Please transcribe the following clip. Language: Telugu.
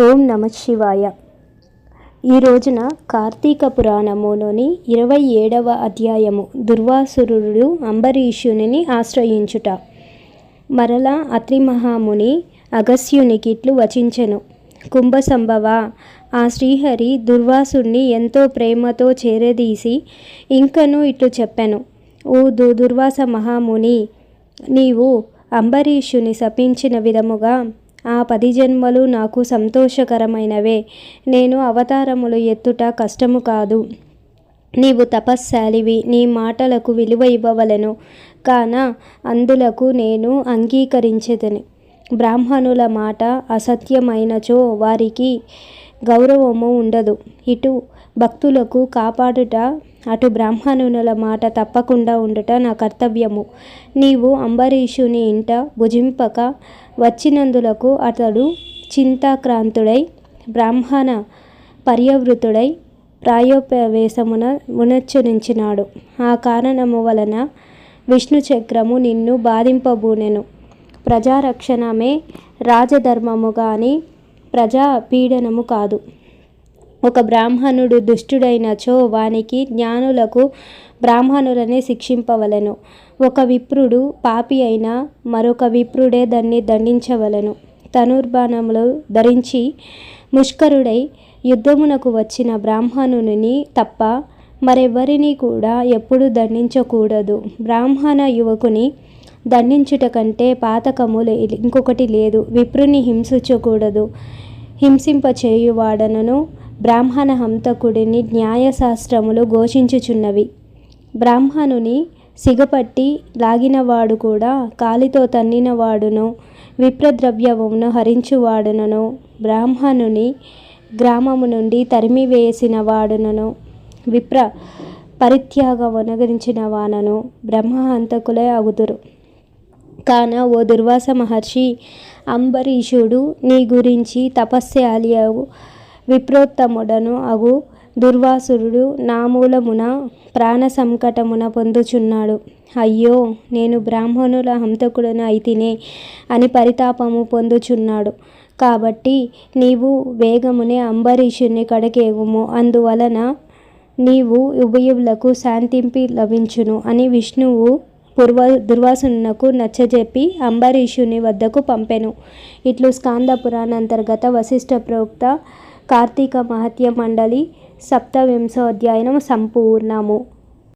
ఓం నమ శివాయ. ఈ రోజున కార్తీక పురాణములోని ఇరవై ఏడవ అధ్యాయము దుర్వాసురుడు అంబరీషుని ఆశ్రయించుట. మరలా అత్రి మహాముని అగస్యునికిట్లు వచించెను. కుంభసంభవ ఆ శ్రీహరి దుర్వాసుని ఎంతో ప్రేమతో చేరదీసి ఇంకను ఇట్లు చెప్పాను. ఓ దు దుర్వాస మహాముని నీవు అంబరీషుని శపించిన విధముగా ఆ పది జన్మలు నాకు సంతోషకరమైనవే. నేను అవతారములు ఎత్తుట కష్టము కాదు. నీవు తపస్శాలివి నీ మాటలకు విలువ ఇవ్వవలెను. కాన అందులకు నేను అంగీకరించదని. బ్రాహ్మణుల మాట అసత్యమైనచో వారికి గౌరవము ఉండదు. ఇటు భక్తులకు కాపాడుట అటు బ్రాహ్మణుల మాట తప్పకుండా ఉండుట నా కర్తవ్యము. నీవు అంబరీషుని ఇంట భుజింపక వచ్చినందులకు అతడు చింతాక్రాంతుడై బ్రాహ్మణ పర్యవృతుడై ప్రాయోపవేశమున మునచ్చరించినాడు. ఆ కారణము వలన విష్ణు చక్రము నిన్ను బాధింపబూనెను. ప్రజారక్షణమే రాజధర్మము కానీ ప్రజా పీడనము కాదు. ఒక బ్రాహ్మణుడు దుష్టుడైనచో వానికి జ్ఞానులకు బ్రాహ్మణులనే శిక్షింపవలెను. ఒక విప్రుడు పాపి అయినా మరొక విప్రుడే దాన్ని దండించవలెను. ధనుర్బాణములు ధరించి ముష్కరుడై యుద్ధమునకు వచ్చిన బ్రాహ్మణుని తప్ప మరెవరిని కూడా ఎప్పుడు దండించకూడదు. బ్రాహ్మణ యువకుని దండించుట కంటే పాతకము ఇంకొకటి లేదు. విప్రుని హింసించకూడదు. హింసింపచేయువాడనను బ్రాహ్మణ హంతకుడిని న్యాయశాస్త్రములు ఘోషించుచున్నవి. బ్రాహ్మణుని సిగపట్టి లాగినవాడు కూడా కాలితో తన్నినవాడును విప్రద్రవ్యమును హరించువాడునను బ్రాహ్మణుని గ్రామము నుండి తరిమివేసిన వాడునను విప్ర పరిత్యాగం అనుగరించిన వానను బ్రహ్మహంతకులే అగుదురు కాన ఓ దుర్వాస మహర్షి అంబరీషుడు నీ గురించి తపస్యాలి విప్రోత్తముడను అగు దుర్వాసురుడు నా మూలమున ప్రాణ సంకటమున పొందుచున్నాడు. అయ్యో నేను బ్రాహ్మణుల హంతకుడను అయితినే అని పరితాపము పొందుచున్నాడు. కాబట్టి నీవు వేగమునే అంబరీషుని కడకేగుము అందువలన నీవు ఉభయులకు శాంతింపి లభించును అని విష్ణువు పూర్వ దుర్వాసునకు నచ్చజెప్పి అంబరీషుని వద్దకు పంపెను. ఇట్లు స్కాంద పురాణాంతర్గత వశిష్ఠ ప్రోక్త కార్తీక మహత్య మండలి సప్తవింశోధ్యాయనం సంపూర్ణము.